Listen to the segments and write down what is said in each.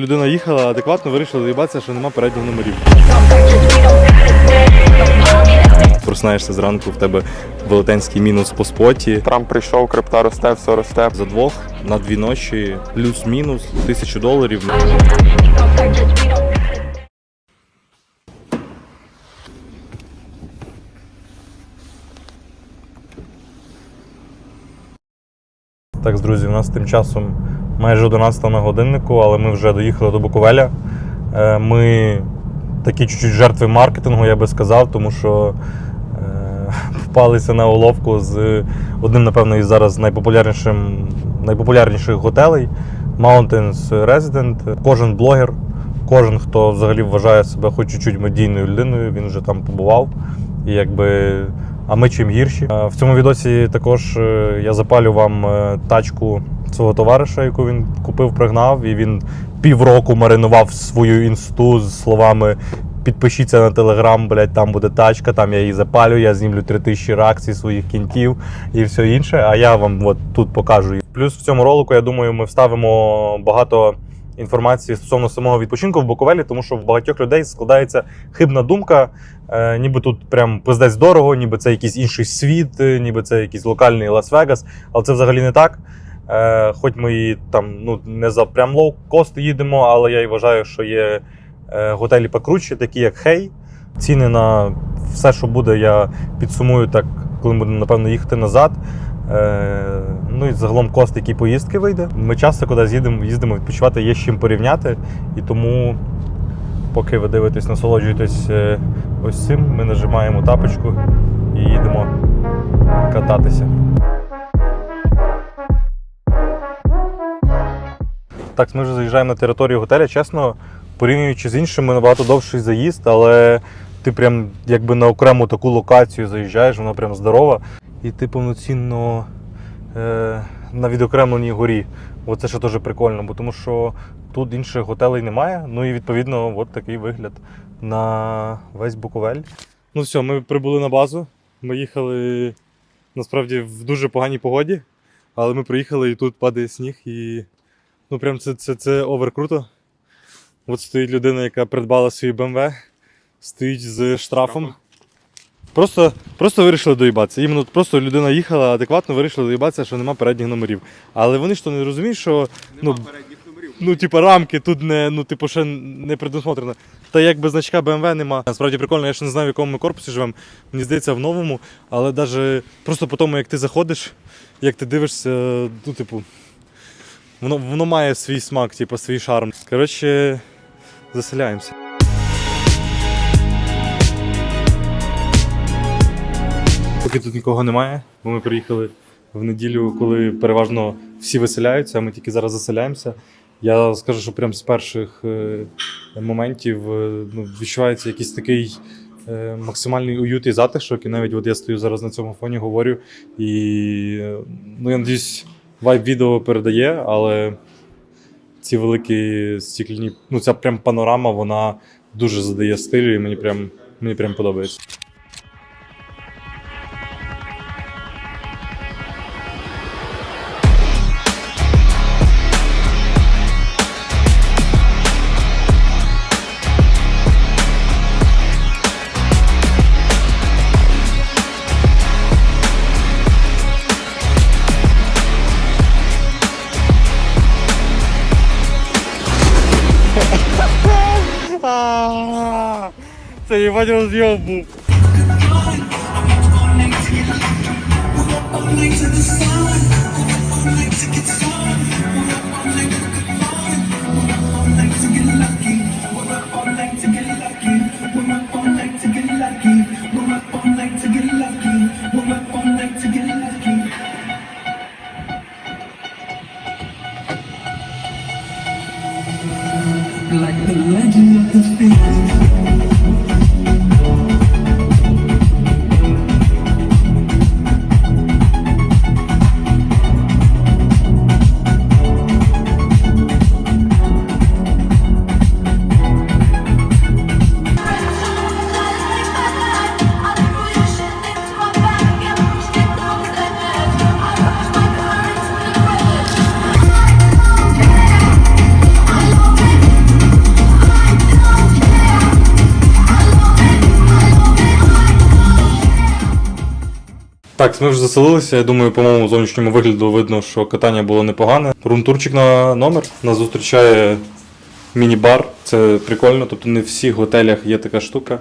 Людина їхала, адекватно вирішила доїбатися, що нема передніх номерів. Просинаєшся зранку, в тебе велетенський мінус по споті. Трамп прийшов, крипта росте, все росте. За двох на дві ночі плюс-мінус тисячу доларів. Так, друзі, у нас тим часом майже 11 на годиннику, але ми вже доїхали до Буковеля. Е, Ми такі чуть-чуть жертви маркетингу, я би сказав, тому що е, впалися на уловку з одним, напевно, із зараз найпопулярнішим, найпопулярніших готелей Mountains Resident. Кожен блогер, кожен, хто взагалі вважає себе хоч чуть-чуть медійною людиною, він вже там побував. І якби. А ми чим гірші. Е, В цьому відосі також я запалю вам тачку свого товариша, яку він купив, пригнав, і він півроку маринував свою інсту з словами. Підпишіться на телеграм, блядь, там буде тачка, там я її запалю, я знімлю 3000 реакцій своїх кінтів і все інше. А я вам от тут покажу. Плюс в цьому ролику, я думаю, ми вставимо багато інформації стосовно самого відпочинку в Буковелі, тому що в багатьох людей складається хибна думка, е, ніби тут прям пиздець дорого, ніби це якийсь інший світ, е, ніби це якийсь локальний Лас-Вегас, але це взагалі не так. Е, хоч ми і там ну, не за прям лоу-кост їдемо, але я і вважаю, що є е, готелі покруче, такі як Хей. Ціни на все, що буде, я підсумую так, коли будемо, напевно, їхати назад. Е, ну і загалом кост, які поїздки вийде. Ми часто кудись їдемо, їздимо відпочивати, є з чим порівняти. І тому, поки ви дивитесь, насолоджуєтесь е, ось цим, ми нажимаємо тапочку і їдемо кататися. Так, ми вже заїжджаємо на територію готеля. Чесно, порівнюючи з іншими, набагато довший заїзд, але ти прям якби на окрему таку локацію заїжджаєш, вона прям здорова. І ти повноцінно е, на відокремленій горі. Оце ще теж прикольно, бо тому що тут інших готелей немає. Ну і відповідно от такий вигляд на весь Буковель. Ну все, ми прибули на базу. Ми їхали насправді в дуже поганій погоді, але ми приїхали і тут падає сніг і ну прям це, це, це овер круто. От стоїть людина, яка придбала свій BMW, стоїть з штрафом. Просто, просто вирішили доїбатися. Іменно просто людина їхала, адекватно вирішила доїбатися, що нема передніх номерів. Але вони ж то не розуміють, що Нема ну, ну, типу, рамки тут не, ну, типу, ще не предусмотрено. Та якби значка BMW нема. Насправді прикольно, я ще не знаю, в якому ми корпусі живемо. Мені здається, в новому, але навіть просто по тому, як ти заходиш, як ти дивишся, ну, типу, воно, воно має свій смак, типу, свій шарм. Коротше, заселяємося. Поки тут нікого немає, бо ми приїхали в неділю, коли переважно всі виселяються, а ми тільки зараз заселяємося. Я скажу, що прямо з перших е, моментів е, ну, відчувається якийсь такий е, максимальний уют і затишок. І навіть от я стою зараз на цьому фоні, говорю. І ну, я надіюсь, вайб відео передає, але ці великі стікляні, ну ця прям панорама, вона дуже задає стилю, і мені прям, мені прям подобається. Це їбать роз'єм був. Like Так, ми вже заселилися. Я думаю, по моєму зовнішньому вигляду видно, що катання було непогане. Рунтурчик на номер. Нас зустрічає міні-бар. Це прикольно. Тобто не в всіх готелях є така штука,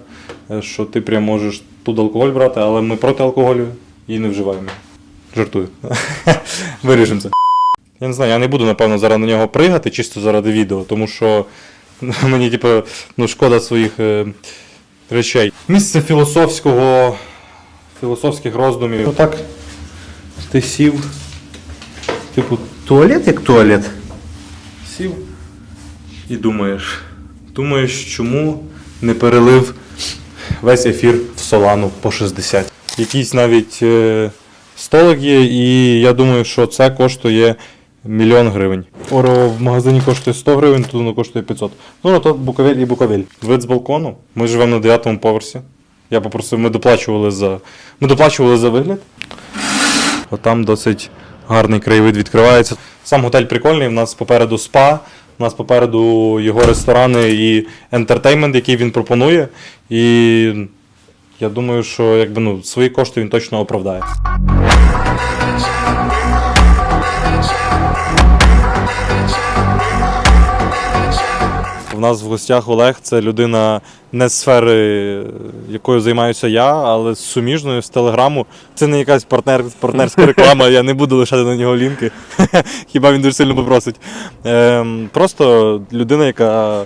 е, що ти прям можеш тут алкоголь брати, але ми проти алкоголю і не вживаємо. Жартую. Виріжемо це. Я не знаю, я не буду, напевно, зараз на нього пригати, чисто заради відео, тому що мені, типу, ну, шкода своїх е, речей. Місце філософського, філософських роздумів. Отак ти сів. Типу, туалет як туалет. Сів і думаєш. Думаєш, чому не перелив весь ефір в Солану по 60. Якийсь навіть е, столик є, і я думаю, що це коштує мільйон гривень. Оро в магазині коштує 100 гривень, тут воно коштує 500. Ну, на то Буковель і Буковель. Вид з балкону. Ми живемо на 9 поверсі. Я попросив, ми доплачували за. Ми доплачували за вигляд. Отам досить гарний краєвид відкривається. Сам готель прикольний, в нас попереду спа, у нас попереду його ресторани і ентертеймент, який він пропонує. І я думаю, що якби, ну, свої кошти він точно оправдає. В нас в гостях Олег це людина не з сфери, якою займаюся я, але з суміжною з телеграму. Це не якась партнер, партнерська реклама, я не буду лишати на нього лінки. Хіба він дуже сильно попросить. Ем, просто людина, яка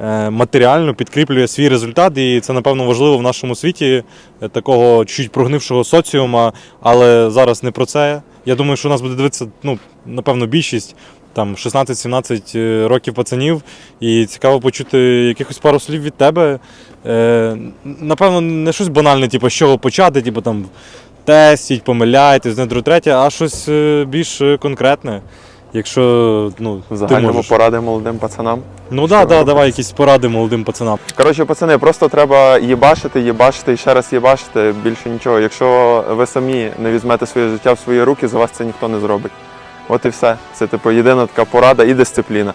е, матеріально підкріплює свій результат, і це, напевно, важливо в нашому світі е, такого чуть прогнившого соціума, але зараз не про це. Я думаю, що у нас буде дивитися, ну, напевно, більшість там 16-17 років пацанів, і цікаво почути якихось пару слів від тебе. Е, напевно, не щось банальне, типу, з чого почати, типу там тестіть, помиляйтесь, не друге третє, а щось е, більш е, конкретне. Якщо ну, загальному поради молодим пацанам. Ну так, да, да, давай якісь поради молодим пацанам. Коротше, пацани, просто треба їбашити, їбашити і ще раз їбашити. Більше нічого. Якщо ви самі не візьмете своє життя в свої руки, за вас це ніхто не зробить. От і все. Це типу єдина така порада і дисципліна.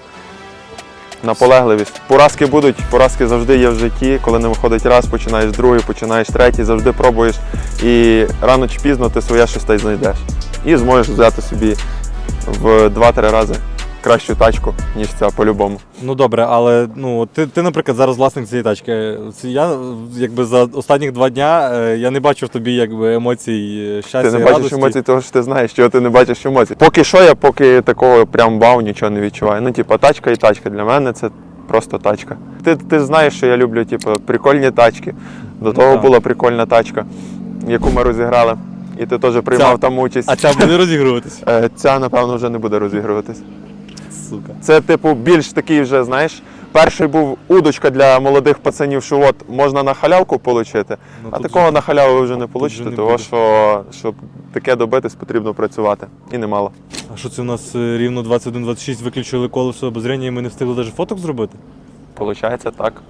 Наполегливість. Поразки будуть, поразки завжди є в житті. Коли не виходить раз, починаєш другий, починаєш третій, завжди пробуєш. І рано чи пізно ти своє щось та й знайдеш. І зможеш взяти собі в 2-3 рази кращу тачку, ніж ця по-любому. Ну добре, але ну ти, ти, наприклад, зараз власник цієї тачки. Я якби за останніх два дня е, я не бачив в тобі якби емоцій е, щастя. Ти не бачиш радості. емоцій, того що ти знаєш, чого ти не бачиш емоцій. Поки що я поки такого прям вау нічого не відчуваю. Ну, типа, тачка і тачка. Для мене це просто тачка. Ти, ти знаєш, що я люблю, типу, прикольні тачки. До Ну, того так. була прикольна тачка, яку ми розіграли. І ти теж приймав Ця- там участь. А ця буде розігруватись. Е, Ця, напевно, вже не буде розігруватись. Сука. Це, типу, більш такий вже, знаєш, перший був удочка для молодих пацанів, що от можна на халявку отримати, Ну, а такого же- на халяву ви вже не вже получите, не тому буде. що щоб таке добитись, потрібно працювати. І немало. А що це у нас е, рівно 21-26 виключили колесо обозріння і ми не встигли навіть фоток зробити? Получається так.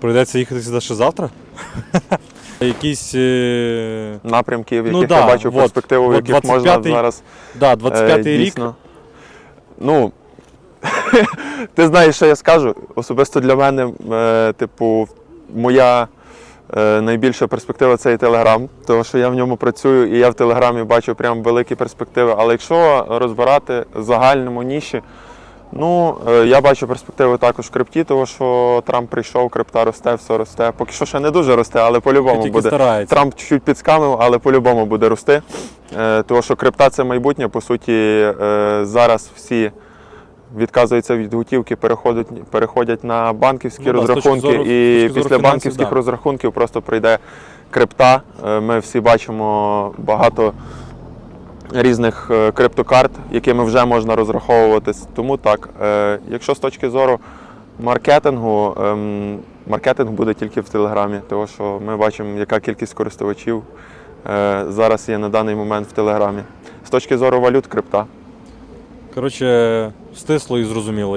Прийдеться їхати сюди ще завтра? Якісь. Е... Напрямки, в Ну яких да, я бачу вот, перспективу, в яких можна 25-й зараз. Да, е, 25-й рік. Ну, ти знаєш, що я скажу? Особисто для мене, е, типу, моя е, найбільша перспектива це і Телеграм, тому що я в ньому працюю і я в Телеграмі бачу прям великі перспективи. Але якщо розбирати в загальному ніші, ну, е, я бачу перспективи також в крипті, тому що Трамп прийшов, крипта росте, все росте. Поки що ще не дуже росте, але по-любому буде. старається. Трамп чуть-чуть підскамив, але по-любому буде рости. Е, тому що крипта це майбутнє. По суті, е, зараз всі відказуються від готівки, переходять, переходять на банківські Ну розрахунки, зору- і після банківських да. розрахунків просто прийде крипта. Ми всі бачимо багато різних е, криптокарт, якими вже можна розраховуватись. Тому так, е, якщо з точки зору маркетингу, ем, маркетинг буде тільки в Телеграмі, тому що ми бачимо, яка кількість користувачів е, зараз є на даний момент в Телеграмі. З точки зору валют, крипта. Коротше, стисло і зрозуміло.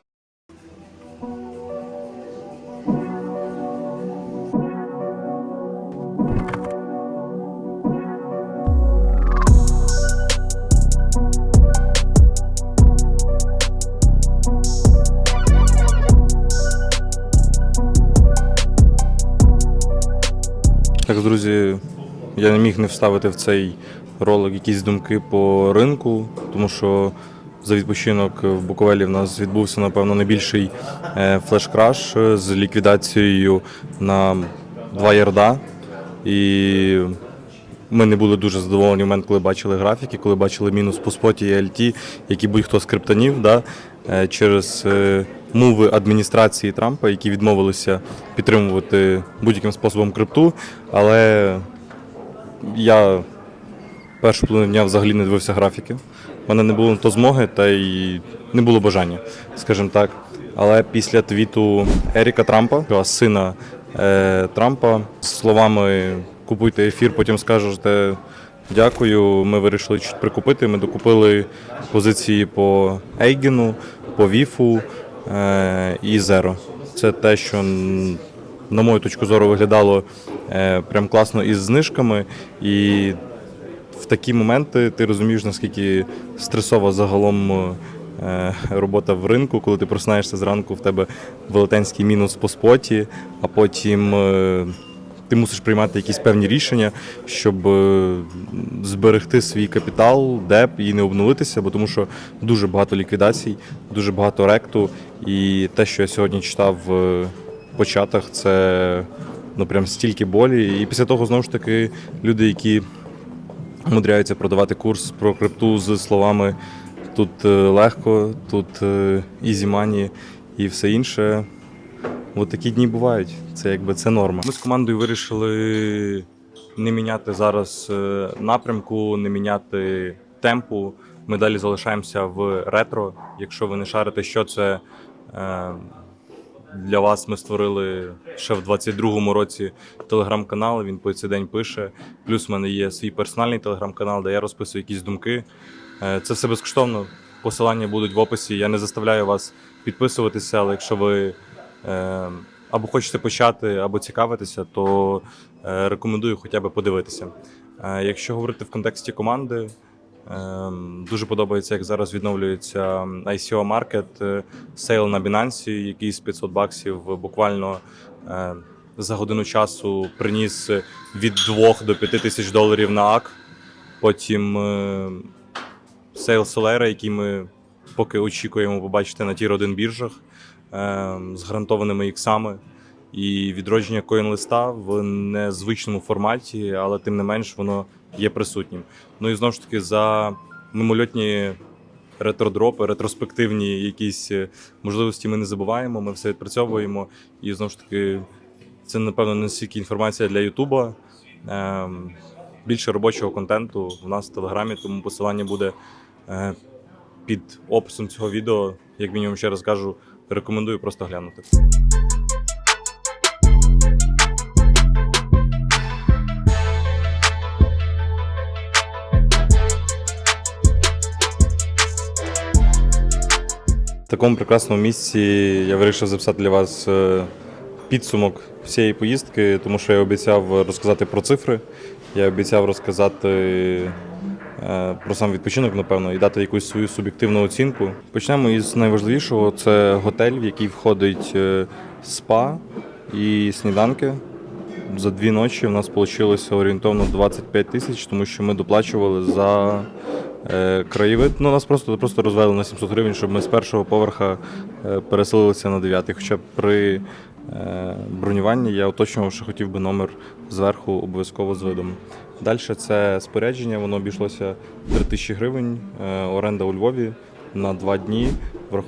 Вставити в цей ролик якісь думки по ринку, тому що за відпочинок в Буковелі в нас відбувся, напевно, найбільший е, флеш-краш е, з ліквідацією на два ярда. І ми не були дуже задоволені в момент, коли бачили графіки, коли бачили мінус по споті і LT, які будь-хто скриптонів, да, е, через мови адміністрації Трампа, які відмовилися підтримувати будь-яким способом крипту. Але я першу половину дня взагалі не дивився графіки. У мене не було на то змоги, та й не було бажання, скажімо так. Але після твіту Еріка Трампа, сина е, Трампа, з словами купуйте ефір, потім скажете дякую. Ми вирішили чуть прикупити. Ми докупили позиції по Ейгену, по Віфу е, і Зеро. Це те, що на мою точку зору виглядало е, прям класно із знижками. І в такі моменти ти розумієш, наскільки стресова загалом е, робота в ринку, коли ти просинаєшся зранку, в тебе велетенський мінус по споті, а потім е, ти мусиш приймати якісь певні рішення, щоб зберегти свій капітал, деп і не обнулитися, бо тому що дуже багато ліквідацій, дуже багато ректу. І те, що я сьогодні читав початах, це ну прям стільки болі. І після того знову ж таки люди, які умудряються продавати курс про крипту з словами тут е, легко, тут е, easy money і все інше. От такі дні бувають. Це якби це норма. Ми з командою вирішили не міняти зараз е, напрямку, не міняти темпу. Ми далі залишаємося в ретро. Якщо ви не шарите, що це е, для вас ми створили ще в 22-му році телеграм-канал. Він по цей день пише. Плюс в мене є свій персональний телеграм-канал, де я розписую якісь думки. Е, Це все безкоштовно. Посилання будуть в описі. Я не заставляю вас підписуватися, але якщо ви е, або хочете почати, або цікавитися, то е, рекомендую хоча б подивитися. Якщо говорити в контексті команди, Дуже подобається, як зараз відновлюється ICO е, сейл на Binance, який з 500 баксів буквально е, за годину часу приніс від 2 до 5 тисяч доларів на АК. Потім е, сейл Solera, який ми поки очікуємо побачити на тір 1 біржах е, з гарантованими іксами. І відродження коін-листа в незвичному форматі, але тим не менш воно є присутнім. Ну і знову ж таки за мимольотні ретродропи, ретроспективні якісь е, можливості ми не забуваємо, ми все відпрацьовуємо. І знову ж таки, це, напевно, не стільки інформація для Ютуба. Ем, більше робочого контенту в нас в Телеграмі, тому посилання буде е, під описом цього відео. Як мінімум, ще раз кажу, рекомендую просто глянути. В такому прекрасному місці я вирішив записати для вас е, підсумок всієї поїздки, тому що я обіцяв розказати про цифри, я обіцяв розказати е, про сам відпочинок, напевно, і дати якусь свою суб'єктивну оцінку. Почнемо із найважливішого: це готель, в який входить е, спа і сніданки. За дві ночі в нас вийшло орієнтовно 25 тисяч, тому що ми доплачували за краєвид. Ну, нас просто, просто розвели на 700 гривень, щоб ми з першого поверха е, переселилися на дев'ятий. Хоча при е, бронюванні я уточнював, що хотів би номер зверху обов'язково з видом. Далі це спорядження, воно обійшлося 3 тисячі гривень, е, оренда у Львові на два дні,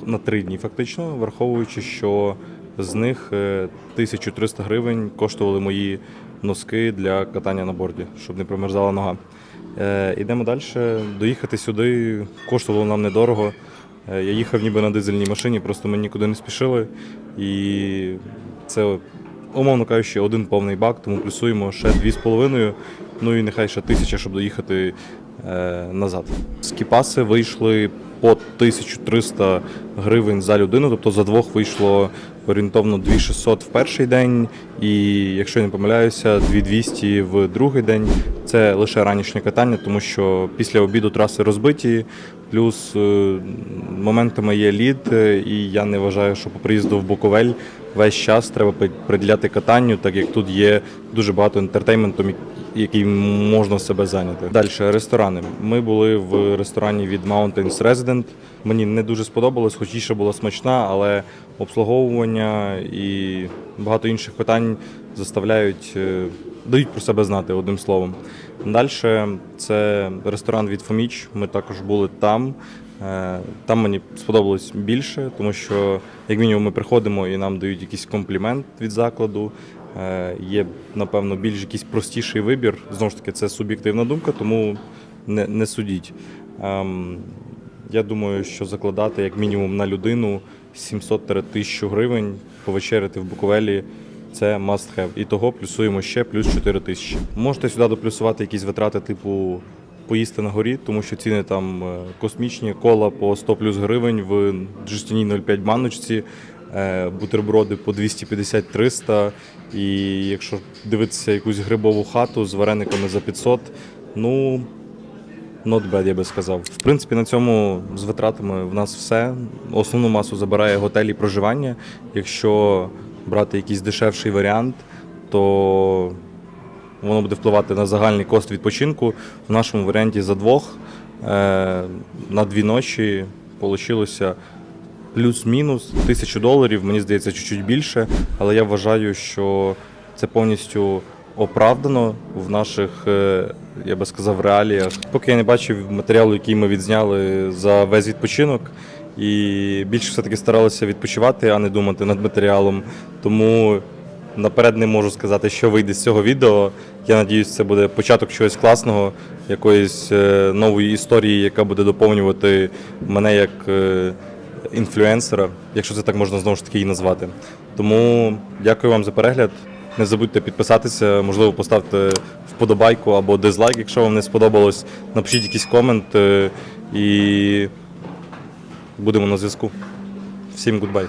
на три дні фактично, враховуючи, що з них е, 1300 гривень коштували мої носки для катання на борді, щоб не промерзала нога. Е, Ідемо далі. Доїхати сюди коштувало нам недорого. Е, Я їхав ніби на дизельній машині, просто ми нікуди не спішили. І це, умовно кажучи, один повний бак, тому плюсуємо ще 2,5, ну і нехай ще тисяча, щоб доїхати е, назад. Скіпаси вийшли по 1300 гривень за людину. Тобто за двох вийшло орієнтовно 2600 в перший день, і якщо я не помиляюся, 2200 в другий день. Це лише ранішнє катання, тому що після обіду траси розбиті. Плюс е, моментами є лід, е, і я не вважаю, що по приїзду в Буковель весь час треба приділяти катанню, так як тут є дуже багато інтертейменту, який можна себе зайняти. Далі ресторани. Ми були в ресторані від Mountains Resident. Мені не дуже сподобалось, хоч їжа була смачна, але обслуговування і багато інших питань заставляють, е, дають про себе знати одним словом. Далі це ресторан від Фоміч. Ми також були там. Е, Там мені сподобалось більше, тому що, як мінімум, ми приходимо і нам дають якийсь комплімент від закладу. Е, Є, напевно, більш якийсь простіший вибір. Знову ж таки, це суб'єктивна думка, тому не, не судіть. Ем, Я думаю, що закладати як мінімум на людину 700-1000 гривень повечеряти в Буковелі це must have. І того плюсуємо ще плюс 4 тисячі. Можете сюди доплюсувати якісь витрати, типу поїсти на горі, тому що ціни там е, космічні, кола по 100 плюс гривень в жестяній 0,5 баночці, е, бутерброди по 250-300. І якщо дивитися якусь грибову хату з варениками за 500, ну Not bad, я би сказав. В принципі, на цьому з витратами в нас все. Основну масу забирає готель і проживання. Якщо брати якийсь дешевший варіант, то воно буде впливати на загальний кост відпочинку. В нашому варіанті за двох е, на дві ночі вийшло плюс-мінус тисячу доларів. Мені здається, чуть-чуть більше, але я вважаю, що це повністю оправдано в наших, е, я би сказав, реаліях. Поки я не бачив матеріалу, який ми відзняли за весь відпочинок. І більше все-таки старалися відпочивати, а не думати над матеріалом. Тому наперед не можу сказати, що вийде з цього відео. Я надіюсь, це буде початок чогось класного, якоїсь е, нової історії, яка буде доповнювати мене як е, інфлюенсера, якщо це так можна знову ж таки і назвати. Тому дякую вам за перегляд. Не забудьте підписатися, можливо, поставте вподобайку або дизлайк, якщо вам не сподобалось. Напишіть якийсь комент е, і будемо на зв'язку. Всім гудбай.